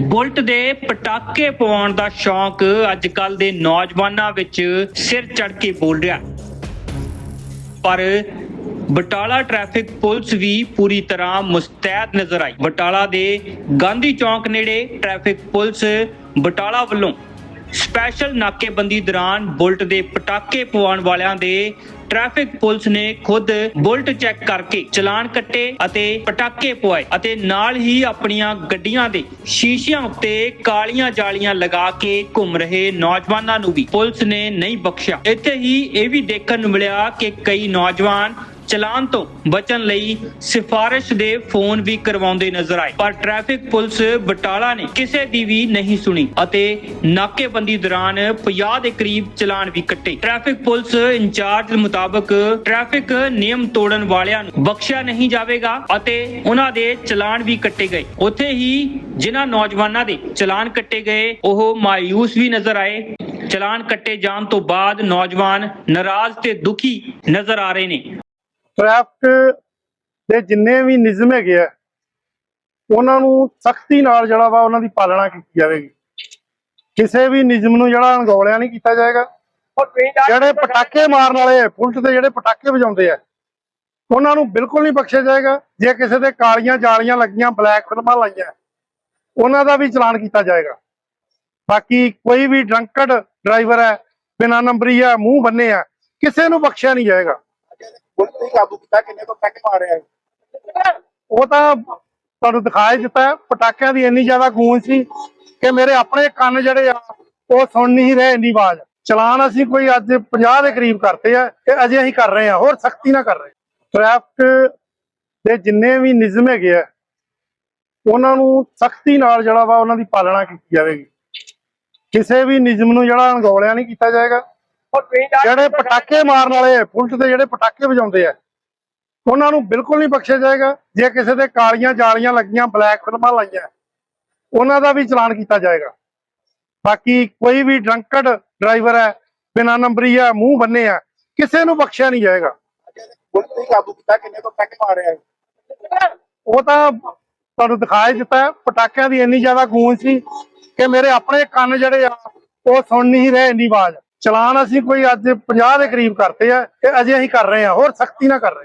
Bullet ਦੇ ਪਟਾਕੇ ਪਵਾਉਣ ਦਾ ਸ਼ੌਂਕ ਅੱਜ ਕੱਲ ਦੇ ਨੌਜਵਾਨਾਂ ਵਿੱਚ ਸਿਰ ਚੜ ਕੇ ਬੋਲ ਰਿਹਾ। ਪਰ ਬਟਾਲਾ ਟ੍ਰੈਫਿਕ ਪੁਲਿਸ ਵੀ ਪੂਰੀ ਤਰ੍ਹਾਂ ਮੁਸਤੈਦ ਨਜ਼ਰ ਆਈ। ਬਟਾਲਾ ਦੇ ਗਾਂਧੀ ਚੌਂਕ ਨੇੜੇ ਟ੍ਰੈਫਿਕ ਪੁਲਿਸ ਬਟਾਲਾ ਵੱਲੋਂ ਸਪੈਸ਼ਲ ਨਾਕੇਬੰਦੀ ਦੌਰਾਨ ਬੁਲਟ ਦੇ ਪਟਾਕੇ ਪਵਾਉਣ ਵਾਲਿਆਂ ਦੇ ਟ੍ਰੈਫਿਕ ਪੁਲਿਸ ਨੇ ਖੁਦ ਬੁਲਟ ਚੈੱਕ ਕਰਕੇ ਚਲਾਨ ਕੱਟੇ ਅਤੇ ਪਟਾਕੇ ਪਵਾਏ ਅਤੇ ਨਾਲ ਹੀ ਆਪਣੀਆਂ ਗੱਡੀਆਂ ਦੇ ਸ਼ੀਸ਼ਿਆਂ ਉੱਤੇ ਕਾਲੀਆਂ ਜਾਲੀਆਂ ਲਗਾ ਕੇ ਘੁੰਮ ਰਹੇ ਨੌਜਵਾਨਾਂ ਨੂੰ ਵੀ ਪੁਲਿਸ ਨੇ ਨਹੀਂ ਬਖਸ਼ਿਆ। ਇੱਥੇ ਹੀ ਇਹ ਵੀ ਦੇਖਣ ਨੂੰ ਮਿਲਿਆ ਕਿ ਕਈ ਨੌਜਵਾਨ ਚਲਾਨ ਤੋਂ ਬਚਣ ਲਈ ਸਿਫਾਰਿਸ਼ ਦੇ ਫੋਨ ਵੀ ਕਰਵਾਉਂਦੇ ਨਜ਼ਰ ਆਏ। ਪਰ ਟ੍ਰੈਫਿਕ ਪੁਲਿਸ ਬਟਾਲਾ ਨੇ ਕਿਸੇ ਦੀ ਵੀ ਨਹੀਂ ਸੁਣੀ ਅਤੇ ਨਾਕੇਬੰਦੀ ਦੌਰਾਨ 50 ਦੇ ਕਰੀਬ ਚਲਾਨ ਵੀ ਕੱਟੇ। ਟ੍ਰੈਫਿਕ ਪੁਲਿਸ ਇੰਚਾਰਜ ਮੁਤਾਬਕ ਟ੍ਰੈਫਿਕ ਨਿਯਮ ਤੋੜਨ ਵਾਲਿਆਂ ਨੂੰ ਬਖਸ਼ਿਆ ਨਹੀਂ ਜਾਵੇਗਾ ਅਤੇ ਉਹਨਾਂ ਦੇ ਚਲਾਨ ਵੀ ਕੱਟੇ ਗਏ। ਉੱਥੇ ਹੀ ਜਿਨ੍ਹਾਂ ਨੌਜਵਾਨਾਂ ਦੇ ਚਲਾਨ ਕੱਟੇ ਗਏ, ਉਹ ਮਾਇੂਸ ਵੀ ਨਜ਼ਰ ਆਏ। ਚਲਾਨ ਕੱਟੇ ਜਾਣ ਤੋਂ ਬਾਅਦ ਨੌਜਵਾਨ ਨਾਰਾਜ਼ ਤੇ ਦੁਖੀ ਨਜ਼ਰ ਆ ਰਹੇ ਨੇ। ਟ੍ਰੈਫਿਕ ਦੇ ਜਿੰਨੇ ਵੀ ਨਿਯਮ ਹੈਗੇ ਆ ਉਹਨਾਂ ਨੂੰ ਸਖਤੀ ਨਾਲ ਜਿਹੜਾ ਵਾ ਉਹਨਾਂ ਦੀ ਪਾਲਣਾ ਕੀਤੀ ਜਾਵੇਗੀ। ਕਿਸੇ ਵੀ ਨਿਯਮ ਨੂੰ ਜਿਹੜਾ ਅਣਗੌਲਿਆ ਨਹੀਂ ਕੀਤਾ ਜਾਏਗਾ। ਜਿਹੜੇ ਪਟਾਕੇ ਮਾਰਨ ਵਾਲੇ ਪੁਲਿਸ ਦੇ ਜਿਹੜੇ ਪਟਾਕੇ ਵਜਾਉਂਦੇ ਆ ਉਹਨਾਂ ਨੂੰ ਬਿਲਕੁਲ ਨਹੀਂ ਬਖਸ਼ਿਆ ਜਾਏਗਾ। ਜੇ ਕਿਸੇ ਦੇ ਕਾਲੀਆਂ ਜਾਲੀਆਂ ਲੱਗੀਆਂ ਬਲੈਕ ਫਿਲਮਾਂ ਲਾਈਆਂ ਉਹਨਾਂ ਦਾ ਵੀ ਚਲਾਨ ਕੀਤਾ ਜਾਏਗਾ। ਬਾਕੀ ਕੋਈ ਵੀ ਡਰੰਕਡ ਡਰਾਈਵਰ ਹੈ ਬਿਨਾਂ ਨੰਬਰੀ ਆ ਮੂੰਹ ਬੰਨੇ ਆ ਕਿਸੇ ਨੂੰ ਬਖਸ਼ਿਆ ਨਹੀਂ ਜਾਏਗਾ। ਪੁਲਿਸ ਨੇ ਕਾਬੂ ਕੀਤਾ, ਕਿੰਨੇ ਤੋਂ ਪੈਕ ਮਾਰਿਆ ਹੈ? ਉਹ ਤਾਂ ਤੁਹਾਨੂੰ ਦਿਖਾਈ ਦਿੱਤਾ ਪਟਾਕਿਆਂ ਦੀ ਇੰਨੀ ਜ਼ਿਆਦਾ ਗੂੰਜ ਸੀ ਕਿ ਮੇਰੇ ਆਪਣੇ ਕੰਨ ਜਿਹੜੇ ਆ, ਉਹ ਸੁਣ ਨਹੀਂ ਰਹੇ ਇੰਨੀ ਆਵਾਜ਼। ਚਲਾਨ ਅਸੀਂ ਕੋਈ ਅੱਜ 50 ਦੇ ਕਰੀਬ ਕਰਤੇ ਆ, ਤੇ ਅਜੇ ਅਸੀਂ ਕਰ ਰਹੇ ਆ, ਹੋਰ ਸਖਤੀ ਨਾਲ ਕਰ ਰਹੇ ਟ੍ਰੈਫਿਕ ਦੇ ਜਿੰਨੇ ਵੀ ਨਿਯਮ ਹੈਗੇ ਆ, ਉਹਨਾਂ ਨੂੰ ਸਖਤੀ ਨਾਲ ਜਿਹੜਾ ਵਾ ਉਹਨਾਂ ਦੀ ਪਾਲਣਾ ਕੀਤੀ ਜਾਵੇਗੀ। ਕਿਸੇ ਵੀ ਨਿਯਮ ਨੂੰ ਜਿਹੜਾ ਅਣਗੌਲਿਆ ਨਹੀਂ ਕੀਤਾ ਜਾਏਗਾ। ਜਿਹੜੇ ਪਟਾਕੇ ਮਾਰਨ ਵਾਲੇ ਪੁਲਿਸ ਦੇ ਜਿਹੜੇ ਪਟਾਕੇ ਵਜਾਉਂਦੇ ਆ ਉਹਨਾਂ ਨੂੰ ਬਿਲਕੁਲ ਨਹੀਂ ਬਖਸ਼ਿਆ ਜਾਏਗਾ। ਜੇ ਕਿਸੇ ਦੇ ਕਾਲੀਆਂ ਜਾਲੀਆਂ ਲੱਗੀਆਂ ਬਲੈਕ ਫਿਲਮਾਂ ਲਾਈਆਂ ਉਹਨਾਂ ਦਾ ਵੀ ਚਲਾਨ ਕੀਤਾ ਜਾਏਗਾ। ਬਾਕੀ ਕੋਈ ਵੀ ਡਰੰਕਡ ਡਰਾਈਵਰ ਹੈ ਬਿਨਾਂ ਨੰਬਰੀ ਆ ਮੂੰਹ ਬੰਨੇ ਆ ਕਿਸੇ ਨੂੰ ਬਖਸ਼ਿਆ ਨਹੀਂ ਜਾਏਗਾ। ਪੁਲਿਸ ਨੇ ਕਾਬੂ ਕੀਤਾ ਕਿੰਨੇ ਤੋਂ ਪੈਕ ਮਾਰਿਆ ਹੈ ਉਹ ਤਾਂ ਤੁਹਾਨੂੰ ਦਿਖਾਈ ਦਿੱਤਾ ਹੈ, ਪਟਾਕਿਆਂ ਦੀ ਇੰਨੀ ਜ਼ਿਆਦਾ ਗੂੰਜ ਸੀ ਕਿ ਮੇਰੇ ਆਪਣੇ ਕੰਨ ਜਿਹੜੇ ਆ ਉਹ ਸੁਣ ਨਹੀਂ ਰਹੇ ਇੰਨੀ ਆਵਾਜ਼। ਚਲਾਨ ਅਸੀਂ ਕੋਈ ਅੱਜ 50 ਦੇ ਕਰੀਬ ਕਰਤੇ ਆ, ਤੇ ਅਜੇ ਅਸੀਂ ਕਰ ਰਹੇ ਹਾਂ ਹੋਰ ਸਖਤੀ ਨਾਲ ਕਰ ਰਹੇ